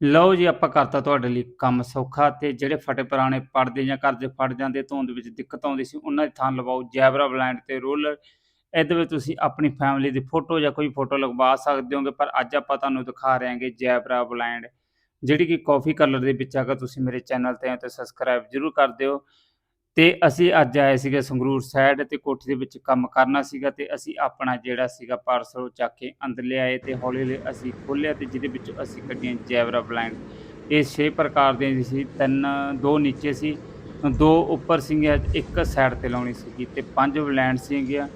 ਲਓ ਜੀ, ਆਪਾਂ ਕਰਤਾ ਤੁਹਾਡੇ ਲਈ ਕੰਮ ਸੌਖਾ ਤੇ ਜਿਹੜੇ ਫਟੇ ਪੁਰਾਣੇ ਪੜਦੇ ਜਾਂ ਘਰ ਦੇ ਫਟ ਜਾਂਦੇ, ਧੁੰਦ ਵਿੱਚ ਦਿੱਕਤ ਆਉਂਦੀ ਸੀ, ਉਹਨਾਂ ਦੀ ਥਾਂ ਲਵਾਓ। ਜੈਬਰਾ ਬਲੈਂਡ ਤੇ ਰੋਲਰ, ਇਹਦੇ ਵਿੱਚ ਤੁਸੀਂ ਆਪਣੀ ਫੈਮਿਲੀ ਦੀ ਫੋਟੋ ਜਾਂ ਕੋਈ ਫੋਟੋ ਲਗਵਾ ਸਕਦੇ ਹੋਗੇ, ਪਰ ਅੱਜ ਆਪਾਂ ਤੁਹਾਨੂੰ ਦਿਖਾ ਰਹੇ ਹਾਂਗੇ ਜੈਬਰਾ ਬਲੈਂਡ, ਜਿਹੜੀ ਕਿ ਕਾਫੀ ਕਲਰ ਦੇ ਵਿੱਚ ਅਗਰ ਤੁਸੀਂ ਮੇਰੇ ਚੈਨਲ ਤੇ ਆਏ ਤਾਂ ਸਬਸਕ੍ਰਾਈਬ ਜਰੂਰ ਕਰ ਦਿਓ। ਤੇ ਅਸੀਂ ਅੱਜ ਆਏ ਸੀਗੇ ਸੰਗਰੂਰ ਸਾਈਡ ਤੇ ਕੋਠੀ ਦੇ ਵਿੱਚ ਕੰਮ ਕਰਨਾ ਸੀਗਾ ਤੇ ਅਸੀਂ ਆਪਣਾ ਜਿਹੜਾ ਸੀਗਾ ਪਾਰਸਲ ਚੱਕ ਕੇ ਅੰਦਰ ਲਿਆਏ ਤੇ ਹੌਲੀ ਹੌਲੀ ਅਸੀਂ ਖੋਲ੍ਹਿਆ ਤੇ ਜਿਹਦੇ ਵਿੱਚ ਅਸੀਂ ਕੱਢੀਆਂ ਜੈਵਰਾ ਬਲੈਂਡ ਇਹ 6 ਪ੍ਰਕਾਰ ਦੇ ਸੀ, ਤਿੰਨ, ਦੋ ਨੀਚੇ ਸੀ, ਦੋ ਉੱਪਰ ਸੀਗੀਆਂ, ਇੱਕ ਸਾਈਡ ਤੇ ਲਾਉਣੀ ਸੀਗੀ ਤੇ ਪੰਜ ਬਲੈਂਡ ਸੀਗੀਆਂ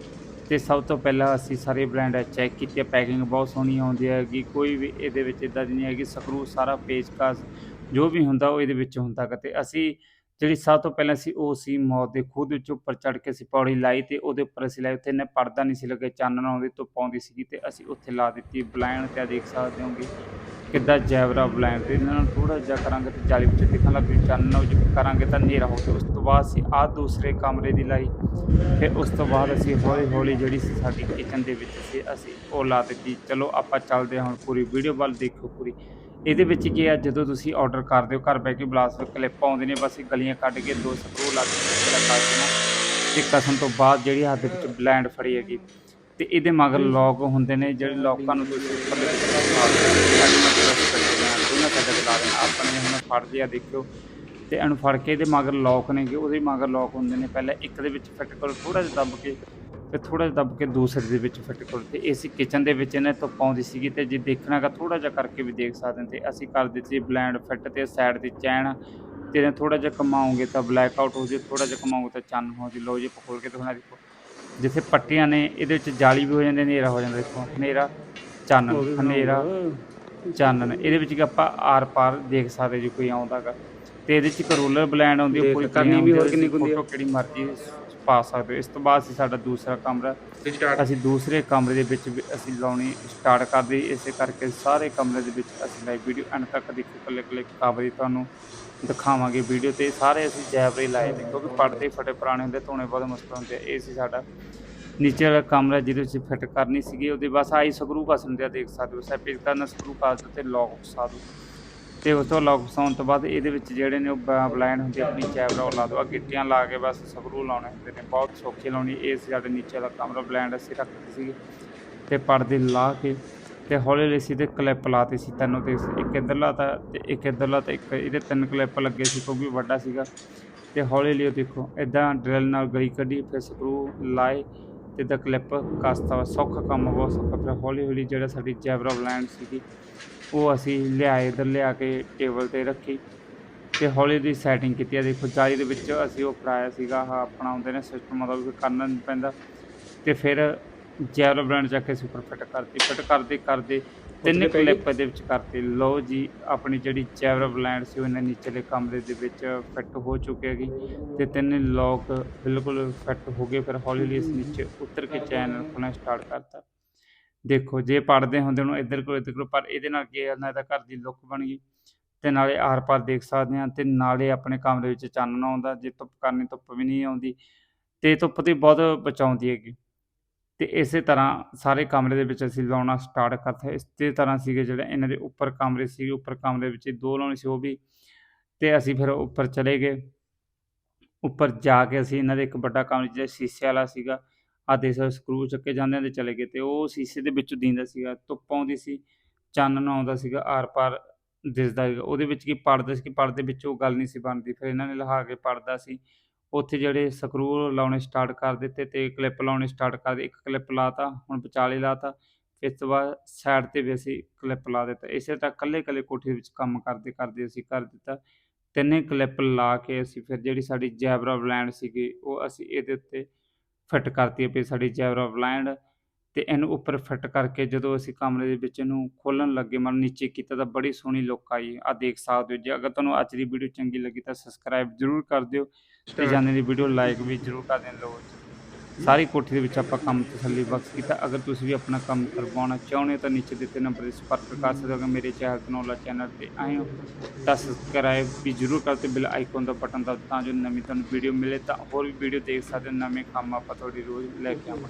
ਤੇ ਸਭ ਤੋਂ ਪਹਿਲਾਂ ਅਸੀਂ ਸਾਰੇ ਬਲੈਂਡ ਚੈੱਕ ਕੀਤੇ ਪੈਕਿੰਗ ਬਹੁਤ ਸੋਹਣੀ ਆਉਂਦੀ ਹੈਗੀ, ਕੋਈ ਵੀ ਇਹਦੇ ਵਿੱਚ ਇਦਾਂ ਦੀ ਨਹੀਂ ਹੈਗੀ, ਸਕਰੂ ਸਾਰਾ ਪੇਚਕਾਸ ਜੋ ਵੀ ਹੁੰਦਾ ਉਹ ਇਹਦੇ ਵਿੱਚ ਹੁੰਦਾ ਗਾ ਤੇ ਅਸੀਂ ਜਿਹੜੀ ਸਭ ਤੋਂ ਪਹਿਲਾਂ ਸੀ, ਉਹ ਸੀ ਮੌਤ ਦੇ ਖੂਹ ਦੇ ਵਿੱਚ ਉੱਪਰ ਚੜ ਕੇ ਅਸੀਂ ਪੌੜੀ ਲਾਈ ਤੇ ਉਹਦੇ ਉੱਪਰ ਅਸੀਂ ਲਾਈ ਉੱਥੇ ਨੇ ਪਰਦਾ ਨਹੀਂ ਸੀ ਲੱਗੇ ਚਾਨਣ ਆਉਂਦੀ ਧੁੱਪ ਆਉਂਦੀ ਸੀਗੀ ਤੇ ਅਸੀਂ ਉੱਥੇ ਲਾ ਦਿੱਤੀ। ਬਲੈਂਡ ਤੇ ਦੇਖ ਸਕਦੇ ਹੋਗੇ ਕਿੱਦਾਂ ਜੈਵਰਾ ਬਲੈਂਡ ਤੇ ਇਹਨਾਂ ਨੂੰ ਥੋੜਾ ਜਿਹਾ ਕਰਾਂਗੇ ਤੇ ਜਾਲੀ ਵਿੱਚ ਦਿਖਣ ਲੱਗ ਪਈ ਚਾਨਣ ਉਹ ਜੇ ਕਰਾਂਗੇ ਤਾਂ ਹਨੇਰਾ ਹੋ ਗਿਆ ਉਸ ਤੋਂ ਬਾਅਦ ਅਸੀਂ ਆਹ ਦੂਸਰੇ ਕਮਰੇ ਦੀ ਲਾਈ ਫਿਰ ਉਸ ਤੋਂ ਬਾਅਦ ਅਸੀਂ ਹੌਲੀ ਹੌਲੀ ਜਿਹੜੀ ਸੀ ਸਾਡੀ ਕਿਚਨ ਦੇ ਵਿੱਚ ਸੀ, ਅਸੀਂ ਉਹ ਲਾ ਦਿੱਤੀ। ਚਲੋ ਆਪਾਂ ਚੱਲਦੇ ਹਾਂ ਹੁਣ ਪੂਰੀ ਵੀਡੀਓ ਵੱਲ ਦੇਖੋ ਪੂਰੀ। ਇਹਦੇ ਵਿੱਚ ਕੀ ਆ ਜਦੋਂ ਤੁਸੀਂ ਆਰਡਰ ਕਰਦੇ ਹੋ, ਘਰ ਬੈ ਕੇ ਬਲਾਸ ਕਲਿੱਪ ਆਉਂਦੇ ਨੇ, ਬਸ ਇਹ ਗਲੀਆਂ ਕੱਢ ਕੇ ਦੋ ਸਕਰੂ ਲਾ ਕੇ ਜਿਹੜਾ ਕਰ ਦੇਣਾ। ਤੇ ਕਸਮ ਤੋਂ ਬਾਅਦ ਜਿਹੜੀ ਹੱਥ ਦੇ ਵਿੱਚ ਬਲੈਂਡ ਫੜੀ ਹੈਗੀ, ਤੇ ਇਹਦੇ ਮਗਰ ਲੋਕ ਹੁੰਦੇ ਨੇ, ਜਿਹੜੇ ਲੋਕਾਂ ਨੂੰ ਤੁਸੀਂ ਉੱਪਰ ਦੇ ਵਿੱਚ ਦੋਨਾਂ ਸਾਈਡਾਂ ਲਾ ਦੇਣਾ। ਆਪਣੇ ਹੁਣ ਫੜਦੇ ਆ ਦੇਖਿਓ। ਤੇ ਅਣਫੜ ਕੇ ਇਹਦੇ ਮਗਰ ਲੋਕ ਨੇਗੇ, ਉਹਦੇ ਮਗਰ ਲੋਕ ਹੁੰਦੇ ਨੇ। ਪਹਿਲਾਂ ਇੱਕ ਦੇ ਵਿੱਚ ਫਿੱਟ ਕਰੋ ਥੋੜਾ ਜਿਹਾ ਦੱਬ ਕੇ ਤੇ ਥੋੜਾ ਜਿਹਾ ਦੱਬ ਕੇ ਦੂਸਰੇ ਦੇ ਵਿੱਚ ਫਿੱਟ ਕਰੋ ਤੇ ਏਸੀ ਕਿਚਨ ਦੇ ਵਿੱਚ ਇਹਨੇ ਧੁੱਪ ਆਉਂਦੀ ਸੀਗੀ ਤੇ ਜੇ ਦੇਖਣਾਗਾ ਥੋੜਾ ਜਿਹਾ ਕਰਕੇ ਵੀ ਦੇਖ ਸਕਦੇ ਨੇ ਤੇ ਅਸੀਂ ਕਰ ਦਿੱਤੀ ਬਲੈਂਡ ਫਿੱਟ ਤੇ ਸਾਈਡ ਦੀ ਚੈਨ ਤੇ ਇਹਨੇ ਥੋੜਾ ਜਿਹਾ ਕਮਾਉਂਗੇ ਤਾਂ ਬਲੈਕ ਆਊਟ ਹੋ ਜੇ ਥੋੜਾ ਜਿਹਾ ਕਮਾਉਂਗੇ ਤਾਂ ਚੰਨ ਹੋ ਜੇ ਲੋ ਜੀ ਖੋਲ ਕੇ ਦਿਖਾਉਣਾ ਦੇਖੋ। ਜਿੱਥੇ ਪੱਟੀਆਂ ਨੇ ਇਹਦੇ ਵਿੱਚ ਜਾਲੀ ਵੀ ਹੋ ਜਾਂਦੀ ਹਨੇਰਾ ਹੋ ਜਾਂਦਾ ਦੇਖੋ ਹਨੇਰਾ ਚਾਨਣ ਹਨੇਰਾ ਚਾਨਣ ਇਹਦੇ ਵਿੱਚ ਕਿ ਆਪਾਂ ਆਰ ਪਾਰ ਦੇਖ ਸਕਦੇ ਜੀ ਕੋਈ ਆਉਂਦਾਗਾ ਤੇ ਇਹਦੇ ਚ ਇੱਕ ਰੋਲਰ ਬਲੈਂਡ ਆਉਂਦੀ ਹੈ ਪੂਰੀ ਕਰਨੀ ਵੀ ਹੋਰ ਕਿੰਨੀ ਹੁੰਦੀ? ਫੋਟੋ ਕਿਹੜੀ ਮਰਜ਼ੀ ਪਾ ਸਕਦੇ ਹੋ। ਇਸ ਤੋਂ ਬਾਅਦ ਅਸੀਂ ਸਾਡਾ ਦੂਸਰਾ ਕਮਰਾ ਅਸੀਂ ਦੂਸਰੇ ਕਮਰੇ ਦੇ ਵਿੱਚ ਵੀ ਅਸੀਂ ਲਾਉਣੀ ਸਟਾਰਟ ਕਰਦੇ ਇਸੇ ਕਰਕੇ ਸਾਰੇ ਕਮਰੇ ਦੇ ਵਿੱਚ ਅਸੀਂ ਲਾਈ ਵੀਡੀਓ ਅੰਤ ਤੱਕ ਦੇਖੋ ਕੱਲੇ ਕੱਲੇ ਕਵਰੀ ਤੁਹਾਨੂੰ ਦਿਖਾਵਾਂਗੇ ਵੀਡੀਓ ਤੇ। ਸਾਰੇ ਅਸੀਂ ਜੈਬਰੇ ਲਾਏ ਨੇ ਕਿਉਂਕਿ ਪੜਦੇ ਫਟੇ ਪੁਰਾਣੇ ਹੁੰਦੇ ਧੋਣੇ ਬਹੁਤ ਮੁਸ਼ਕਲ ਹੁੰਦੇ ਆ। ਇਹ ਸੀ ਸਾਡਾ ਨੀਚੇ ਵਾਲਾ ਕਮਰਾ ਜਿਹਦੇ ਵਿੱਚ ਫਿੱਟ ਕਰਨੀ ਸੀਗੀ। ਉਹਦੇ ਬਸ ਆਈ ਸਕਰੂ ਕਸ ਹੁੰਦੇ ਆ ਦੇਖ ਸਕਦੇ ਹੋ। ਸੈਪਿਕ ਕਰਨਾ ਸਕਰੂ ਕਸ ਦਿੱਤੇ ਲੌਕ ਫਸਾ ਦਿਓ ਤੇ ਉਸ ਤੋਂ ਲੌਕ ਫਸਾਉਣ ਤੋਂ ਬਾਅਦ ਇਹਦੇ ਵਿੱਚ ਜਿਹੜੇ ਨੇ ਉਹ ਬਲਾਈਨ ਹੁੰਦੀ ਆਪਣੀ ਚੈਬਰਾ ਉਹ ਲਾ ਦਿਓ ਆ ਗਿੱਟੀਆਂ ਲਾ ਕੇ ਬਸ ਸਬਰੂ ਲਾਉਣੇ ਹੁੰਦੇ ਨੇ। ਬਹੁਤ ਸੌਖੀ ਲਾਉਣੀ। ਇਹ ਸੀ ਸਾਡੇ ਨੀਚੇ ਦਾ ਕਮਰਾ ਬਲੈਂਡ ਅਸੀਂ ਰੱਖਦੇ ਸੀਗੇ। ਤੇ ਪਰਦੇ ਲਾ ਕੇ ਤੇ ਹੌਲੀ ਹੌਲੀ ਅਸੀਂ ਤੇ ਕਲਿੱਪ ਲਾਤੇ ਸੀ ਤੈਨੂੰ ਤੇ ਇੱਕ ਇੱਧਰ ਲਾਤਾ ਤੇ ਇੱਕ ਇੱਧਰ ਲਾਤਾ। ਇੱਕ ਇਹਦੇ ਤਿੰਨ ਕਲਿੱਪ ਲੱਗੇ ਸੀ, ਕਿਉਂਕਿ ਵੱਡਾ ਸੀਗਾ। ਤੇ ਹੌਲੀ ਹੌਲੀ ਉਹ ਦੇਖੋ ਇਦਾਂ ਡਰਿਲ ਨਾਲ ਗਲੀ ਕੱਢੀ, ਫਿਰ ਸਕਰੂ ਲਾਏ। ਤੇ ਦਾ ਕਲਿੱਪ ਕਾਸਤਾ ਵਾ ਸੌਖਾ ਕੰਮ, ਬਹੁਤ ਸੌਖਾ ਫਿਰ ਹੌਲੀ ਹੌਲੀ ਜਿਹੜਾ ਸਾਡੀ ਜੈਬਰਾ ਬਲੈਂਡ ਸੀਗੀ, ਉਹ ਅਸੀਂ ਲਿਆਏ, ਇੱਧਰ ਲਿਆ ਕੇ ਟੇਬਲ ਤੇ ਰੱਖੀ ਤੇ ਹੌਲੀ ਦੀ ਸੈਟਿੰਗ ਕੀਤੀ। ਆ ਦੇਖੋ, ਜਾਲੀ ਦੇ ਵਿੱਚ ਅਸੀਂ ਉਹ ਫੜਾਇਆ ਸੀਗਾ, ਆਹ ਆਪਣਾ ਹੁੰਦੇ ਨੇ ਸਿਸਟਮ ਮਤਲਬ ਵੀ ਕਰਨਾ ਨਹੀਂ ਪੈਂਦਾ। ਤੇ ਫਿਰ ਜੈਬਰਾ ਬਲੈਂਡ ਚੱਕ ਕੇ ਅਸੀਂ ਉੱਪਰ ਫਿੱਟ ਕਰਤੀ। ਫਿੱਟ ਕਰਦੇ ਕਰਦੇ ਤਿੰਨ? ਕਲਿੱਪ ਦੇ ਵਿੱਚ ਕਰਤੇ। ਲਓ ਜੀ ਆਪਣੀ ਜਿਹੜੀ ਜੈਬਰਾ ਬਲੈਂਡ ਸੀ ਉਹਨਾਂ ਨੀਚੇਲੇ ਕਮਰੇ ਦੇ ਵਿੱਚ ਫਿੱਟ ਹੋ ਚੁੱਕੀ ਹੈਗੀ। ਤੇ ਤਿੰਨੇ ਲੋਕ ਬਿਲਕੁਲ ਫਿੱਟ ਹੋ ਗਏ ਫਿਰ ਹੌਲੀ ਹੌਲੀ ਅਸੀਂ ਨੀਚੇ ਉਤਰ ਕੇ ਚੈਨਲ ਖੋਲ੍ਹਣਾ ਸਟਾਰਟ ਕਰਤਾ। ਦੇਖੋ ਜੇ ਪੜਦੇ ਹੁੰਦੇ ਨੂੰ ਇੱਧਰ ਕੋਲ ਇੱਧਰ ਕੋਲ ਪਰ ਇਹਦੇ ਨਾਲ ਕੀ ਨਾ ਇਹਦਾ ਘਰ ਦੀ ਲੁੱਕ ਬਣ ਗਈ। ਤੇ ਨਾਲੇ ਆਰ ਪਾਰ ਦੇਖ ਸਕਦੇ ਹਾਂ ਤੇ ਨਾਲੇ ਆਪਣੇ ਕਮਰੇ ਵਿੱਚ ਚਾਨਣ ਆਉਂਦਾ ਜੇ ਧੁੱਪ ਕਰਨੀ ਧੁੱਪ ਵੀ ਨਹੀਂ ਆਉਂਦੀ। ਤੇ ਧੁੱਪ ਤੇ ਬਹੁਤ ਬਚਾਉਂਦੀ ਹੈਗੀ। ਤੇ ਇਸੇ ਤਰ੍ਹਾਂ ਸਾਰੇ ਕਮਰੇ ਦੇ ਵਿੱਚ ਅਸੀਂ ਲਾਉਣਾ ਸਟਾਰਟ ਕਰਤਾ। ਇਸੇ ਤਰ੍ਹਾਂ ਸੀਗੇ ਜਿਹੜੇ ਇਹਨਾਂ ਦੇ ਉੱਪਰ ਕਮਰੇ ਸੀਗੇ ਉੱਪਰ ਕਮਰੇ ਵਿੱਚ ਦੋ ਲਾਉਣੇ ਸੀ ਉਹ ਵੀ। ਤੇ ਅਸੀਂ ਫਿਰ ਉੱਪਰ ਚਲੇ ਗਏ। ਉੱਪਰ ਜਾ ਕੇ ਅਸੀਂ ਇਹਨਾਂ ਦੇ ਇੱਕ ਵੱਡਾ ਕਮਰਾ ਜਿਹੜਾ ਸ਼ੀਸ਼ੇ ਵਾਲਾ ਸੀਗਾ ਆ ਦੇ ਸਕਰੂ ਚੱਕੇ ਜਾਂਦੇ ਤੇ ਚਲੇ ਗਏ ਤੇ ਉਹ ਸ਼ੀਸ਼ੇ ਦੇ ਵਿੱਚੋਂ ਦਿੰਦਾ ਸੀਗਾ, ਧੁੱਪ ਆਉਂਦੀ ਸੀ ਚਾਨਣ ਆਉਂਦਾ ਸੀਗਾ ਆਰ ਪਾਰ ਦਿਸਦਾ ਸੀਗਾ। ਉਹਦੇ ਵਿੱਚ ਕੀ ਪੜਦਾ ਸੀ ਕਿ ਪਰਦੇ ਵਿੱਚ ਉਹ ਗੱਲ ਨਹੀਂ ਸੀ ਬਣਦੀ। ਫਿਰ ਇਹਨਾਂ ਨੇ ਲਹਾ ਕੇ ਪੜਦਾ ਸੀ। ਉੱਥੇ ਜਿਹੜੇ ਸਕਰੂ ਲਾਉਣੇ ਸਟਾਰਟ ਕਰ ਦਿੱਤੇ ਤੇ ਕਲਿੱਪ ਲਾਉਣੇ ਸਟਾਰਟ ਕਰ ਦਿੱਤੇ, ਇੱਕ ਕਲਿੱਪ ਲਾਤਾ, ਹੁਣ ਵਿਚਾਲੇ ਲਾਤਾ, ਫਿਰ ਇਸ ਤੋਂ ਬਾਅਦ ਸਾਈਡ ਤੇ ਵੀ ਅਸੀਂ ਕਲਿੱਪ ਲਾ ਦਿੱਤਾ। ਇਸੇ ਤਰ੍ਹਾਂ ਕੱਲੇ ਕੱਲੇ ਕੋਠੀ ਵਿੱਚ ਕੰਮ ਕਰਦੇ ਕਰਦੇ ਅਸੀਂ ਕਰ ਦਿੱਤਾ। ਤਿੰਨੇ ਕਲਿੱਪ ਲਾ ਕੇ ਅਸੀਂ ਫਿਰ ਜਿਹੜੀ ਸਾਡੀ ਜੈਬਰਾ ਬਲੈਂਡ ਸੀਗੀ, ਉਹ ਅਸੀਂ ਇਹਦੇ ਉੱਤੇ ਫਿੱਟ ਕਰਤੀ ਪਈ ਸਾਡੀ ਜੈਬਰਾ ਬਲੈਂਡ ਤੇ ਇਹਨੂੰ ਉੱਪਰ ਫਿੱਟ ਕਰਕੇ ਜਦੋਂ ਅਸੀਂ ਕਮਰੇ ਦੇ ਵਿੱਚ ਇਹਨੂੰ ਖੋਲਣ ਲੱਗੇ ਮਨ ਨੀਚੇ ਕੀਤਾ ਤਾਂ ਬੜੀ ਸੋਹਣੀ ਲੁੱਕ ਆਈ। ਆ ਦੇਖ ਸਕਦੇ ਹੋ, ਜੇ ਅਗਰ ਤੁਹਾਨੂੰ ਅੱਜ ਦੀ ਵੀਡੀਓ ਚੰਗੀ ਲੱਗੀ ਤਾਂ ਸਬਸਕ੍ਰਾਈਬ ਜਰੂਰ ਕਰ ਦਿਓ। ਤੇ ਜਾਣੇ ਦੀ ਵੀਡੀਓ ਲਾਈਕ ਵੀ ਜਰੂਰ ਕਰ ਦੇਣ ਲੋ ਸਾਰੀ ਕੋਠੀ ਦੇ ਵਿੱਚ ਆਪਾਂ ਕੰਮ ਤਸੱਲੀ ਬਖਸ਼ ਕੀਤਾ। ਅਗਰ ਤੁਸੀਂ ਵੀ ਆਪਣਾ ਕੰਮ ਕਰਵਾਉਣਾ ਚਾਹੁੰਦੇ ਤਾਂ ਨੀਚੇ ਦਿੱਤੇ ਨੰਬਰ 'ਤੇ ਸੰਪਰਕ ਕਰ ਸਕਦੇ ਹੋ। ਮੇਰੇ ਚੈਨਲ ਕਨੋਲਾ ਚੈਨਲ ਤੇ ਆਏ ਹੋ ਤਾਂ ਸਬਸਕ੍ਰਾਈਬ ਵੀ ਜਰੂਰ ਕਰ ਤੇ ਬਿਲ ਆਈਕਨ ਦਾ ਬਟਨ ਦਬ ਤਾਂ ਜੋ ਨਵੀਂ ਤੁਹਾਨੂੰ ਵੀਡੀਓ ਮਿਲੇ ਤਾਂ ਹੋਰ ਵੀ ਵੀਡੀਓ ਦੇਖ ਸਕਦੇ ਹੋ। ਨਵੇਂ ਕੰਮ ਆਪਾਂ ਤੁਹਾਡੀ ਰੋਜ਼ ਲੈ ਕੇ ਆਵਾਂਗੇ।